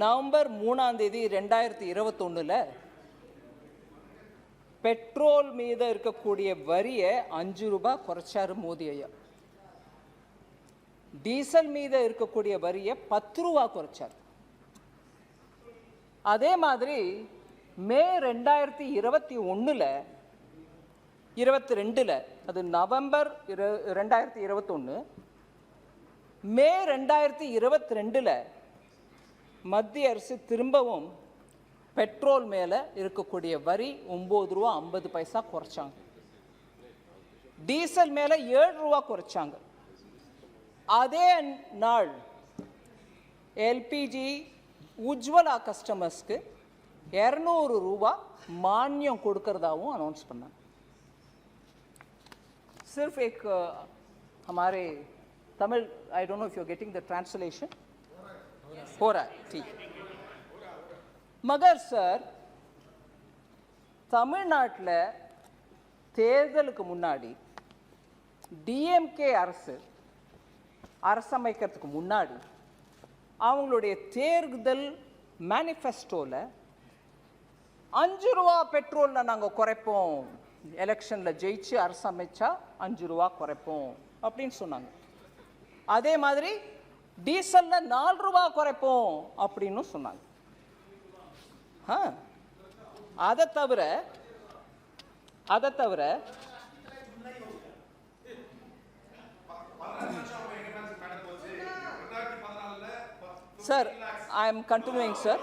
November மூணாம் தேதி ரெண்டாயிரத்தி இருபத்தொன்னுல பெட்ரோல் மீது இருக்கக்கூடிய வரியை அஞ்சு ரூபாய் குறைச்சாரு மோடி ஐயா. டீசல் மீது இருக்கக்கூடிய வரியை பத்து ரூபா குறைச்சார். அதே மாதிரி மே ரெண்டாயிரத்தி இருபத்தி ஒன்றில் இருபத்தி ரெண்டில் அது நவம்பர் இரு ரெண்டாயிரத்தி இருபத்தொன்று மே ரெண்டாயிரத்தி இருபத்தி ரெண்டில் மத்திய அரசு திரும்பவும் பெட்ரோல் மேலே இருக்கக்கூடிய வரி ஒம்பது ரூபா ஐம்பது பைசா குறைச்சாங்க டீசல் மேலே ஏழு ரூபா குறைச்சாங்க அதே நாள் எல்பிஜி உஜ்வலா கஸ்டமர்ஸ்க்கு இரநூறு ரூபா மானியம் கொடுக்கறதாவும் அனௌன்ஸ் பண்ணாங்க सिर्फ एक अ, हमारे Tamil I don't know if you getting the translation हो रहा है ठीक है मगर सर தமிழ்நாட்டில் தேர்தலுக்கு முன்னாடி டிஎம்கே அரசு அரசமைக்கிறதுக்கு முன்னாடி அவங்களுடைய தேர்தல் மேனிஃபெஸ்டோவில் அஞ்சு ரூபா பெட்ரோலில் நாங்கள் குறைப்போம் எலெக்ஷனில் ஜெயிச்சு அரசமைச்சா அஞ்சு ரூபா குறைப்போம் அப்படின்னு சொன்னாங்க அதே மாதிரி டீசலில் நாலு ரூபா குறைப்போம் அப்படின்னு சொன்னாங்க. ஆ. அதை தவிர அதை தவிர sir I am continuing sir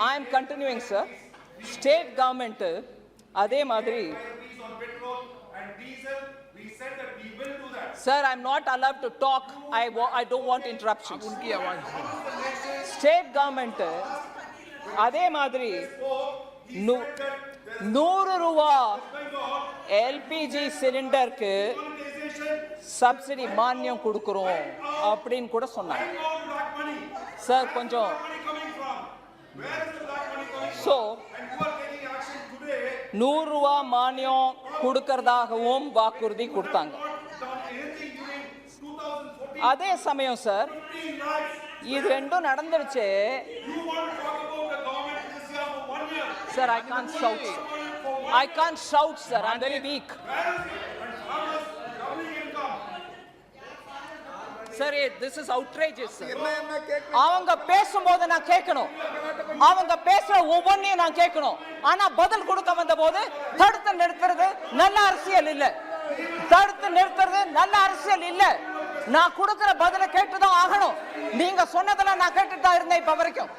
I am continuing sir state government அதே மாதிரி Sir, I'm not allowed to talk. I, I don't want interruptions. State government, Adi Madri, LPG cylinder subsidy மானியம் கொடுக்குறோம் அப்படின்னு கூட சொன்னாங்க சார் கொஞ்சம் ஸோ நூறுரூவா மானியம் கொடுக்கறதாகவும் வாக்குறுதி கொடுத்தாங்க அதே சமயம் சார் 15 lakhs. இது ரெண்டும் நடந்துருச்சு. Sir I can't shout I can't shout sir I very weak. Sir this is outrageous அவங்க பேசும்போது நான் கேட்கணும். அவங்க பேசுற ஒவ்வொன்றையும் நான் கேட்கணும். ஆனா பதில் கொடுக்க வந்த போது தடுத்து நிறுத்துறது நல்ல அரசியல் இல்ல. தடுத்து நிறுத்துறது நல்ல அரசியல் இல்ல. நான் கொடுக்கிற பதில கேட்டுதான் ஆகணும். நீங்க சொன்னதெல்லாம் நான் கேட்டுட்டு தான் இருந்தேன் இப்ப வரைக்கும்.